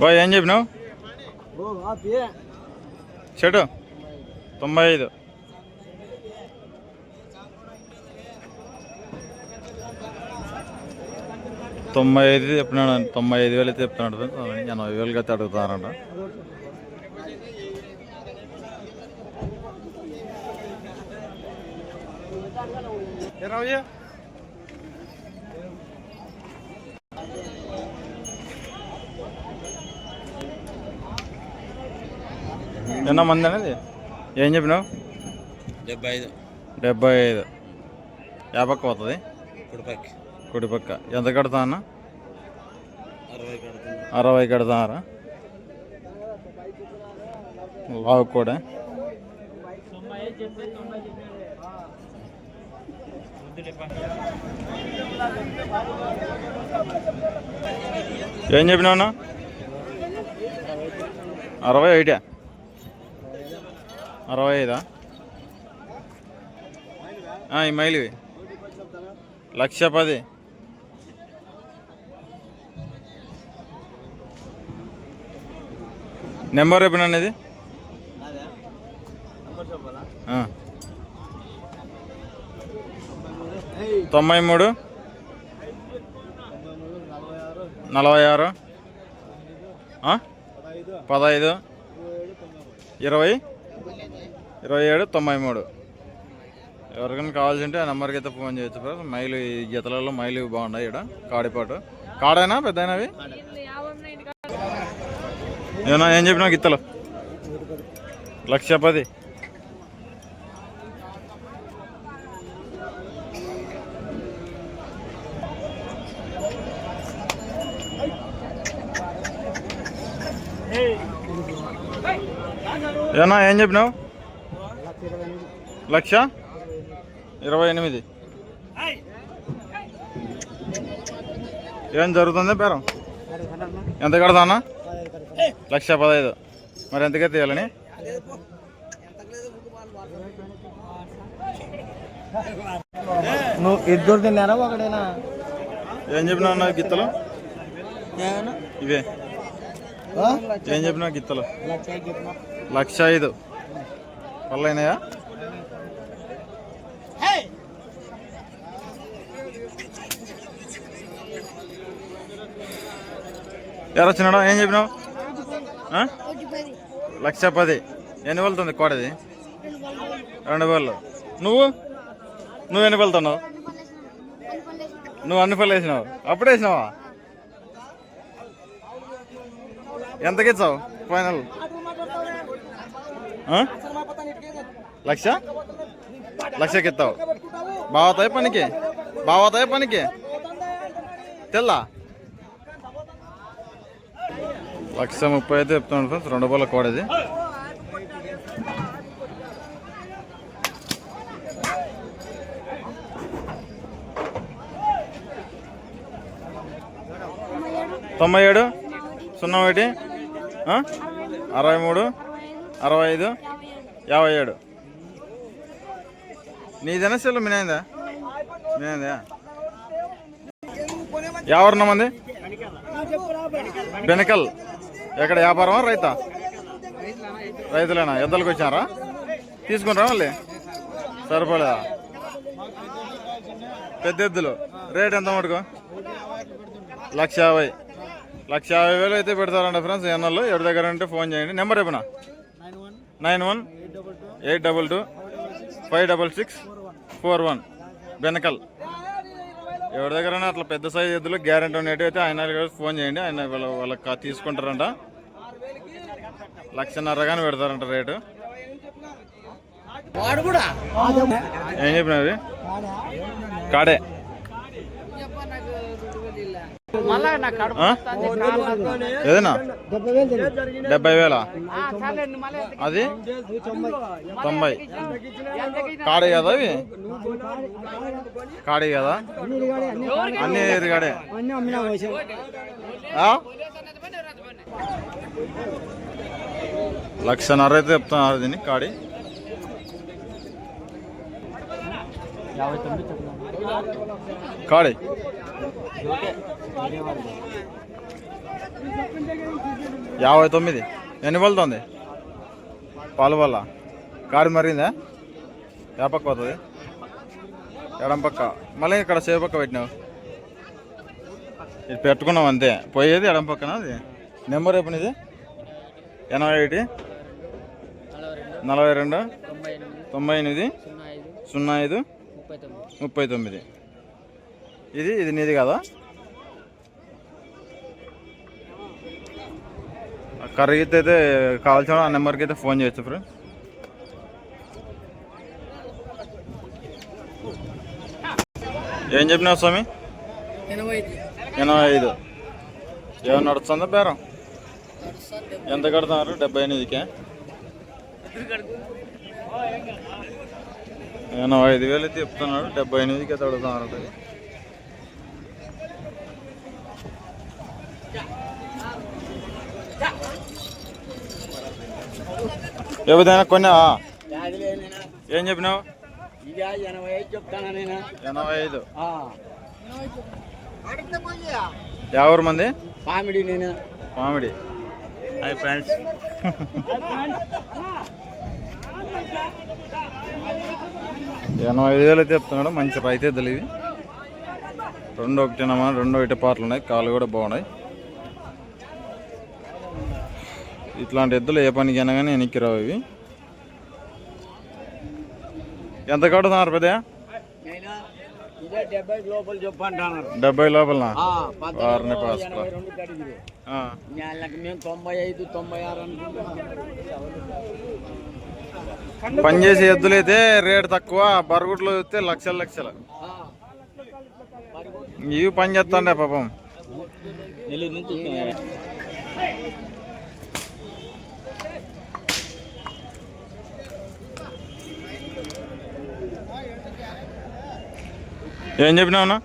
Bye ఏం చెప్పినావు? చెడు తొంభై ఐదు తొంభై ఐదు చెప్పినాడు తొంభై ఐదు వేలు అయితే చెప్తున్నాడు ఎనభై వేలకి అయితే అడుగుతారంట ఇరవై ఎన్న మంది అనేది? ఏం చెప్పినావు? డెబ్బై ఐదు. డెబ్బై ఐదు. యాభక్క పోతుంది? కుడిపక్కి. కుడిపక్క. ఎంత కడతా అన్న? అరవై కడతారా? లావు కూడా. ఏం చెప్పినావు అన్న? అరవై ఐటా. అరవై ఐదా ఈ మైలువి. లక్ష పది నెంబర్ చెప్పిన అనేది తొంభై మూడు నలభై ఆరు పదహైదు. ఇరవై. ఇరవై ఏడు తొంభై మూడు ఎవరికైనా కావాల్సింటే ఆ నెంబర్కి అయితే ఫోన్ చేయొచ్చు బ్రో. మైలు ఈ జతలలో మైలు బాగున్నాయి ఇక్కడ కాడిపాటు. కాడైనా పెద్దయినవి? ఏమన్నా ఏం చెప్పినా గిత్తలు లక్ష పది ఏమన్నా ఏం చెప్పినావు? లక్ష? ఇరవై ఎనిమిది. ఏం జరుగుతుంది పేరం ఎంత కడతా అన్న? లక్ష పదహైదు. మరి ఎంతకైతే ఇవ్వాలని నువ్వు ఇద్దరు తిన్నారా ఒకడేనా? ఏం చెప్పినావు అన్న గిత్తలు? ఇవే. ఏం చెప్పినావు గిత్తలు? లక్ష ఐదు పళ్ళైనాయా ఎవరు వచ్చినాడా ఏం చెప్పినావు? లక్ష పది. ఎన్ని వెళ్తుంది కోడది? రెండు వేలు నువ్వు? నువ్వు ఎన్ని వెళ్తున్నావు నువ్వు అన్ని పళ్ళు వేసినావు. అప్పుడే వేసినావా? ఎంతకి ఇచ్చావు ఫైనల్? లక్ష? లక్షకి ఇస్తావు బావతాయి పనికి? బావతాయి పనికి? తెల్లా? లక్ష ముప్పై అయితే చెప్తాను ఫ్రెండ్స్ రెండు బోల కోడది తొంభై ఏడు? సున్నా ఒకటి? అరవై మూడు? అరవై ఐదు? యాభై ఏడు? నీదేనా సెల్లు మినైందా మినైందా ఎవరు మంది? బెనకల్. ఎక్కడ వ్యాపారమా రైతా? రైతులేనా? ఎద్దలకు వచ్చారా? తీసుకుంటారా మళ్ళీ? సరిపోలేదా? పెద్ద ఎద్దులు. రేట్ ఎంత మటుకు? లక్ష యాభై. లక్ష యాభై వేలు అయితే పెడతారండి ఫ్రెండ్స్ ఎన్నోళ్ళు ఎవరి దగ్గర ఉంటే ఫోన్ చేయండి. నెంబర్ చెప్పనా? Nine one. Eight double two. Five double six. Four one బెనకల్ ఎవరి దగ్గర అట్లా పెద్ద సైజ్ ఎద్దులు గ్యారెంటీ ఉండేవి అయితే ఆయన ఫోన్ చేయండి ఆయన వాళ్ళ వాళ్ళకి తీసుకుంటారంట. లక్షన్నర కానీ పెడతారంట రేటు. ఏం చెప్పినవి కాడే? ఏదైనా? డెబ్బై వేలు అది? తొంభై? కాడే కదా అవి? కాడే కదా? అన్ని. ఆ? లక్షన్నర అయితే చెప్తున్నారు దీన్ని కాడి. కాడే యాభై తొమ్మిది. ఎన్ని పలుతుంది? పాలు వల్ల కాడి మరిందా? ఏ పక్క పోతుంది. ఎడం పక్క. మళ్ళీ ఇక్కడ సేపు పక్క పెట్టినావు. ఇది పెట్టుకున్నాం అంతే. పోయేది ఎడం పక్కన అది? నెంబర్ ఎప్పుడు ఎనభై ఒకటి. నలభై రెండు. తొంభై ఎనిమిది. సున్నా ఐదు. ముప్పై తొమ్మిది. ఇది ఇది నీది కదా? కర్రీకి అయితే కావాల్సిన ఆ నెంబర్కి అయితే ఫోన్ చేయొచ్చు ఫ్రెండ్. ఏం చెప్పినావు స్వామి? ఎనభై ఐదు. ఏమో నడుస్తుందా బేరం? ఎంత కడుతున్నారు డెబ్బై ఎనిమిదికే? ఎనభై ఐదు వేలు అయితే చెప్తున్నాడు. డెబ్బై ఎనిమిదికి అయితే అడుగుతున్నారు అది ఏదైనా కొన్నా? ఏం చెప్పినావు? ఎనభై ఐదు చెప్తానా నేను? ఎనభై ఐదు. ఎవరు మంది? కామెడీ నేను. మామిడి హాయ్ ఫ్రెండ్స్. ఎనభై ఐదు వేలు అయితే చెప్తున్నాడు మంచి రైతు ఎద్దులు ఇవి. రెండు ఒకటినమా రెండు ఒకటి పాటలు ఉన్నాయి కాళ్ళు కూడా బాగున్నాయి. ఇట్లాంటి ఎద్దులు ఏ పనికైనా కానీ వెనక్కి రావు ఇవి. ఎంత కడుతున్నారు పెద్ద? డెబ్బై లోపల వారిని పాస్ మేము తొంభై ఐదు తొంభై ఆరు అనుకుంటున్నాం. పనిచేసే ఎద్దులు అయితే రేటు తక్కువ బరుగుడ్లు చూస్తే లక్షల లక్షలు. ఇవి పని చేస్తాండే పాపం. ఏం చెప్పినావునా.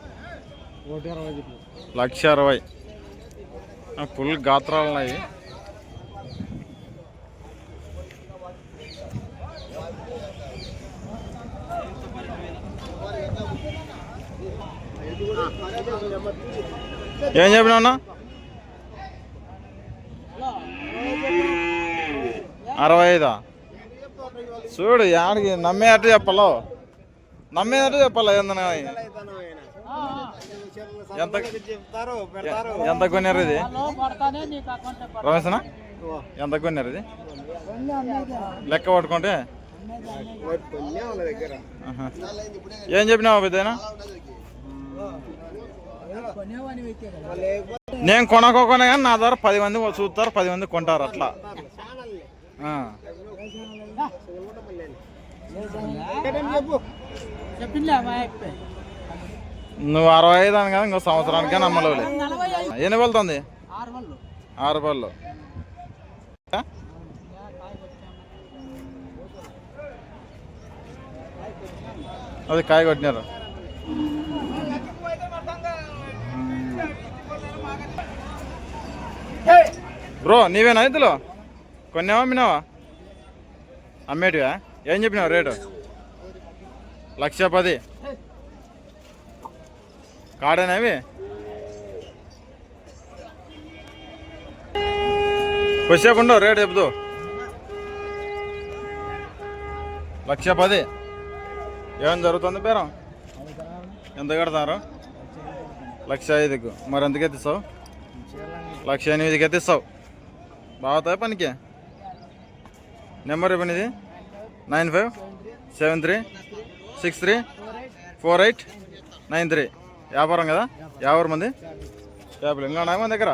లక్ష అరవై. ఫుల్ గాత్రాలు ఉన్నాయి ఏం చెప్పినావునా అరవై ఐదా? చూడు యాడికి నమ్మేటట్టు చెప్పాలో. నమ్మేటట్టు చెప్పాలా ఏందన్నా ఎంత ఎంత కొన్నారు ఇది? రమేశనా? ఎంత కొన్నారు ఇది? లెక్క పట్టుకుంటే. ఏం చెప్పినావు పెద్దనా నేను కొనకోకుండా కానీ నా ద్వారా పది మంది చూస్తారు పది మంది కొంటారు అట్లా. నువ్వు అరవై ఐదు అని కదా ఇంకో సంవత్సరానికే నమ్మలేవులే. ఎన్ని వెళ్తుంది ఆరు పళ్ళు అది కాయ కొట్టినారు. బ్రో నీవేనా ఇద్దులో కొన్నావా అమ్మినావా అమ్మేటివా? ఏం చెప్పినావు రేటు? లక్ష పది. కాడనేవి అవి? కొద్దిసేపు ఉండవు రేటు చెప్దు లక్ష పది. ఏం జరుగుతుంది పేరం ఎంత కడతారు? లక్ష ఐదుకు. మరి ఎంతకెత్తిస్తావు లక్ష ఎనిమిదికి ఎత్తిస్తావు. బాగుతాయి పనికి? Number ఇవ్వనిది nine five seven three six three four eight nine three. వ్యాపారం కదా? యాభై మంది యాభై ఇంకా ఉన్నాయి మన దగ్గర?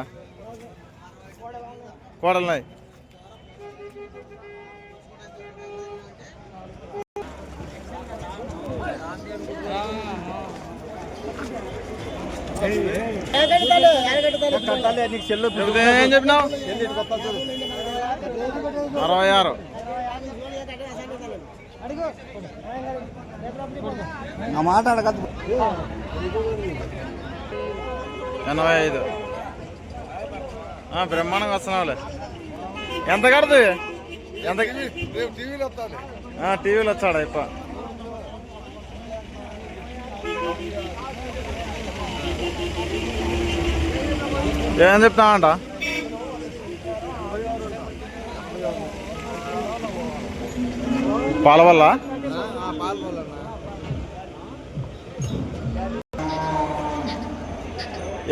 కోడలు ఉన్నాయి. hey. ఏం చెప్పినావు అరవై ఆరు ఆ మాట అడగదు ఎనభై ఐదు. బ్రహ్మాండంగా వస్తున్నావులే ఎంత కడదు ఎంత టీవీలో వచ్చాడు ఇప్ప ఏం చెప్తామంట పాల వల్ల?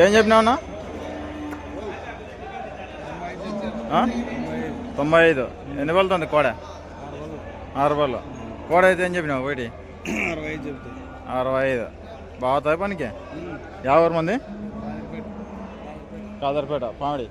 ఏం చెప్పినావునా? తొంభై ఐదు. ఎన్ని పలుతుంది కోడ? ఆరు పళ్ళు కోడ అయితే ఏం చెప్పినావు ఒకటి అరవై ఐదు. బాగుతాయి పనికి యాభై మంది కాదర్పేట పామిడి.